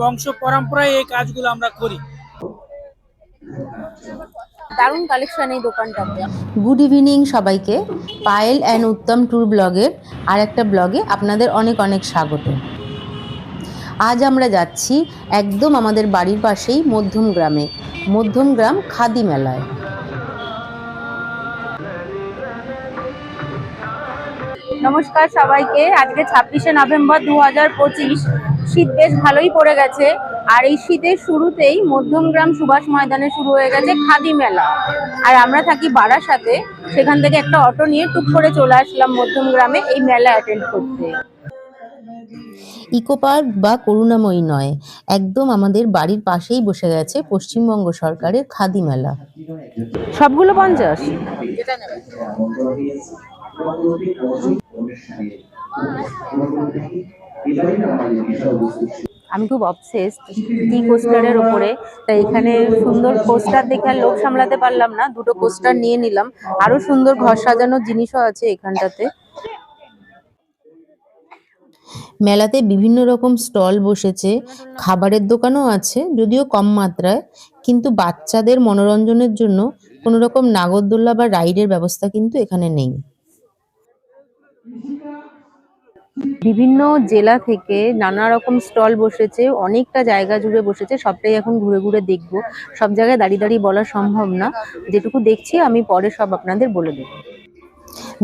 বংশ পরম্পরায় এই কাজগুলো আমরা করি। দারুণ কালেকশন এই দোকানটাতে। গুড ইভিনিং সবাইকে। পায়েল অ্যান্ড উত্তম ট্যুর ব্লগের আর একটা ব্লগে আপনাদের অনেক অনেক স্বাগত। আজ আমরা যাচ্ছি একদম আমাদের বাড়ির পাশেই মধ্যম গ্রামে মধ্যম গ্রাম খাদি মেলায়। নমস্কার সবাইকে। আজকে ছাব্বিশে নভেম্বর দু হাজার পঁচিশ। শীত বেশ ভালোই পড়ে গেছে। আর এই শীতের শুরুতেই মধ্যমগ্রাম সুভাষ ময়দানে শুরু হয়ে গেছে খাদি মেলা। আর আমরা থাকি বারাসাতে সেখান থেকে একটা অটো নিয়ে টুক করে চলে আসলাম মধ্যমগ্রামে এই মেলা অ্যাটেন্ড করতে। ইকো পার্ক বা করুণাময়ী নয় একদম আমাদের বাড়ির পাশেই বসে গেছে পশ্চিমবঙ্গ সরকারের খাদি মেলা। সবগুলো পঞ্চাশ? আমি খুব অবসেস টি কোস্টারের ওপরে। তাই এখানে সুন্দর পোস্টার দেখে আর লোভ সামলাতে পারলাম না। দুটো পোস্টার নিয়ে নিলাম। আরও সুন্দর ঘর সাজানোর জিনিসও আছে এখানটাতে। মেলাতে বিভিন্ন রকম স্টল বসেছে, খাবারের দোকানও আছে, যদিও কম মাত্রায়। কিন্তু বাচ্চাদের মনোরঞ্জনের জন্য কোনো রকম নাগরদোল্লা বা রাইডের ব্যবস্থা কিন্তু এখানে নেই। বিভিন্ন জেলা থেকে নানা রকম স্টল বসেছে, অনেকটা জায়গা জুড়ে বসেছে, সবটাই এখন ঘুরে ঘুরে দেখব। সব জায়গায় দাঁড়িয়ে দাঁড়িয়ে বলা সম্ভব না। যেটুকু দেখছি, আমি পরে সব আপনাদের বলে দেবো।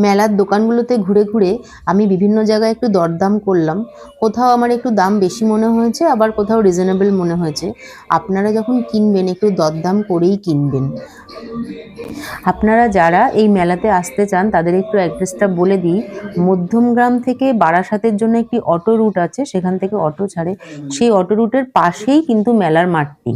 মেলার দোকানগুলোতে ঘুরে ঘুরে আমি বিভিন্ন জায়গায় একটু দরদাম করলাম। কোথাও আমার একটু দাম বেশি মনে হয়েছে, আবার কোথাও রিজনেবল মনে হয়েছে। আপনারা যখন কিনবেন, একটু দরদাম করেই কিনবেন। আপনারা যারা এই মেলাতে আসতে চান, তাদের একটু অ্যাড্রেসটা বলে দিই। মধ্যমগ্রাম থেকে বারাসাতের জন্য একটি অটো রুট আছে, সেখান থেকে অটো ছাড়ে। সেই অটো রুটের পাশেই কিন্তু মেলার মাঠটি।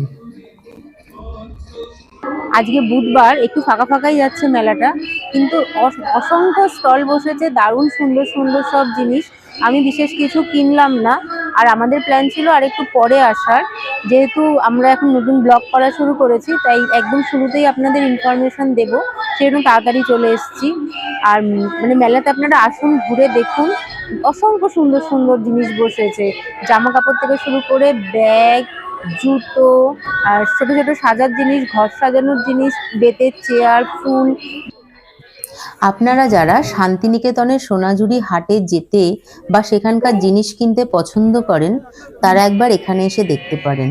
আজকে বুধবার একটু ফাঁকা ফাঁকাই যাচ্ছে মেলাটা। কিন্তু অস- অসংখ্য স্টল বসেছে, দারুণ সুন্দর সুন্দর সব জিনিস। আমি বিশেষ কিছু কিনলাম না। আর আমাদের প্ল্যান ছিল আর একটু পরে আসার। যেহেতু আমরা এখন নতুন ব্লগ করা শুরু করেছি, তাই একদম শুরুতেই আপনাদের ইনফরমেশন দেব। সেজন্য তাড়াতাড়ি চলে এসেছি। আর মানে মেলাতে আপনারা আসুন, ঘুরে দেখুন। অসংখ্য সুন্দর সুন্দর জিনিস বসেছে। জামা কাপড় থেকে শুরু করে ব্যাগ, জুতো, আর ছোট ছোট সাজার জিনিস, ঘর সাজানোর জিনিস, বেতের চেয়ার ফুল। আপনারা যারা শান্তিনিকেতনের সোনাঝুরি হাটে যেতে বা সেখানকার জিনিস কিনতে পছন্দ করেন, তারা একবার এখানে এসে দেখতে পারেন।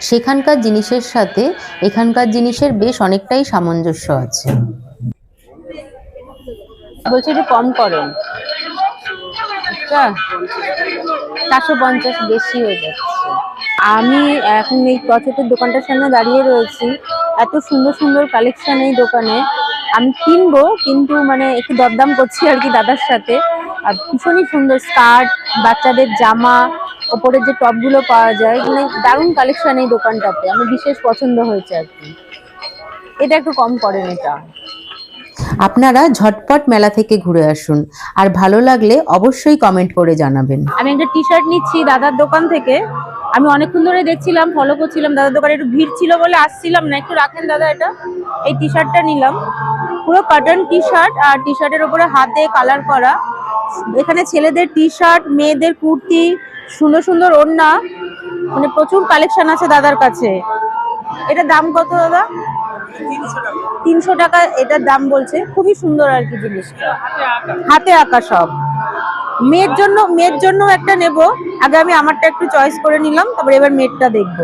সেখানকার জিনিসের সাথে এখানকার জিনিসের বেশ অনেকটাই সামঞ্জস্য আছে। বলছি একটু কম করেন। আচ্ছা চারশো পঞ্চাশ বেশি হয়ে যাচ্ছে। আমি এখন এই ক্রচেটের দোকানটার সামনে দাঁড়িয়ে রয়েছি। এত সুন্দর সুন্দর কালেকশন এই দোকানে। আমি কিনবো কিন্তু মানে একটু দরদাম করছি আর কি দাদার সাথে। আর ভীষণই সুন্দর স্কার্ট বাচ্চাদের জামা ওপরের যে টপগুলো পাওয়া যায় মানে দারুণ কালেকশন এই দোকানটাতে। আমার বিশেষ পছন্দ হয়েছে আর কি। এটা একটু কম করেন এটা। আপনারা ঝটপট মেলা থেকে ঘুরে আসুন। আর ভালো লাগলে অবশ্যই কমেন্ট করে জানাবেন। আমি একটা টি শার্ট নিচ্ছি দাদার দোকান থেকে। আমি অনেকক্ষণ ধরে দেখছিলাম ফলো করছিলাম দাদার দোকানে একটু ভিড় ছিল বলে আসছিলাম না। একটু রাখেন দাদা এটা। এই টি শার্টটা নিলাম। পুরো কটন টি শার্ট আর টি শার্টের উপরে হাতে কালার করা। এখানে ছেলেদের টি শার্ট মেয়েদের কুর্তি, সুন্দর সুন্দর ওড়না মানে প্রচুর কালেকশন আছে দাদার কাছে। এটার দাম কত দাদা? তিনশো টাকা। এটার দাম বলছে। খুবই সুন্দর আর কি জিনিসটা হাতে আঁকা সব। মেয়ের জন্য মেয়ের জন্য একটা নেব। আগে আমি আমারটা একটু চয়েস করে নিলাম, তারপরে এবার মেয়েরটা দেখব।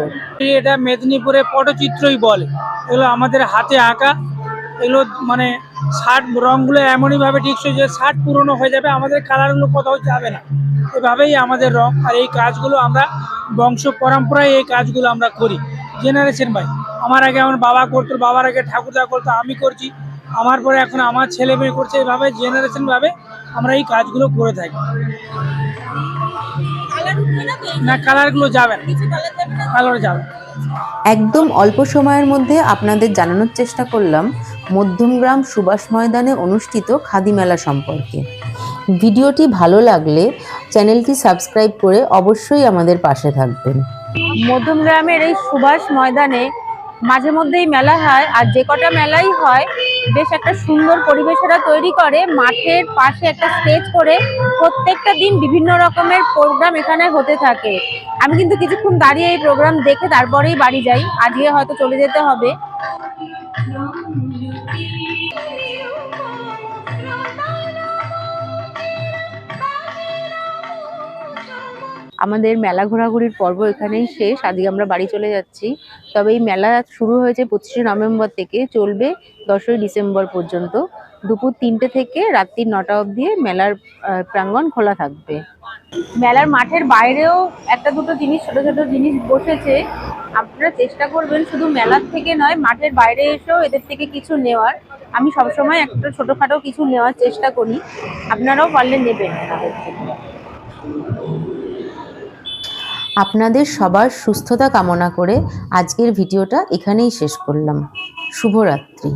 এটা মেদিনীপুরে পটচিত্রই বলে। এগুলো আমাদের হাতে আঁকা। এগুলো মানে শার্ট রঙগুলো এমনই ভাবে টিকসই যে শার্ট পুরনো হয়ে যাবে আমাদের কালারগুলো কোথাও যাবে না। এভাবেই আমাদের রং আর এই কাজগুলো আমরা বংশ পরম্পরায় এই কাজগুলো আমরা করি। জেনারেশন বাই আমার আগে আমার বাবা করতো বাবার আগে ঠাকুরদা করতো আমি করছি। আমার পরে এখন আমার ছেলে মেয়ে করছে এভাবে জেনারেশন ভাবে আমরা এই কাজগুলো করে থাকি। না কালারগুলো যাবে না। কালার যাবে। একদম অল্প সময়ের মধ্যে আপনাদের জানানোর চেষ্টা করলাম মধ্যমগ্রাম সুভাষ ময়দানে অনুষ্ঠিত খাদি মেলা সম্পর্কে। ভিডিওটি ভালো লাগলে চ্যানেলটি সাবস্ক্রাইব করে অবশ্যই আমাদের পাশে থাকবেন। মধ্যমগ্রামের এই সুভাষ ময়দানে মাঝে মধ্যেই মেলা হয় আর যে কটা মেলাই হয় বেশ একটা সুন্দর পরিবেশ এরা তৈরি করে। মাঠের পাশে একটা স্টেজ করে প্রত্যেকটা দিন বিভিন্ন রকমের প্রোগ্রাম এখানে হতে থাকে। আমি কিন্তু কিছুক্ষণ দাঁড়িয়ে এই প্রোগ্রাম দেখে তারপরেই বাড়ি যাই। আজকে হয়তো চলে যেতে হবে। আমাদের মেলা ঘোরাঘুরির পর্ব এখানেই শেষ। আজকে আমরা বাড়ি চলে যাচ্ছি। তবে এই মেলা শুরু হয়েছে পঁচিশে নভেম্বর থেকে, চলবে দশই ডিসেম্বর পর্যন্ত। দুপুর তিনটে থেকে রাত্রি নটা অবধি মেলার প্রাঙ্গণ খোলা থাকবে। মেলার মাঠের বাইরেও একটা দুটো জিনিস, ছোট ছোট জিনিস বসেছে। আপনারা চেষ্টা করবেন শুধু মেলার থেকে নয়, মাঠের বাইরে এসেও এদের থেকে কিছু নেওয়ার। আমি সবসময় একটা ছোটখাটো কিছু নেওয়ার চেষ্টা করি। আপনারাও পারলে নেবেন তাদের থেকে। আপনাদের সবার সুস্থতা কামনা করে আজকের ভিডিওটা এখানেই শেষ করলাম। শুভরাত্রি।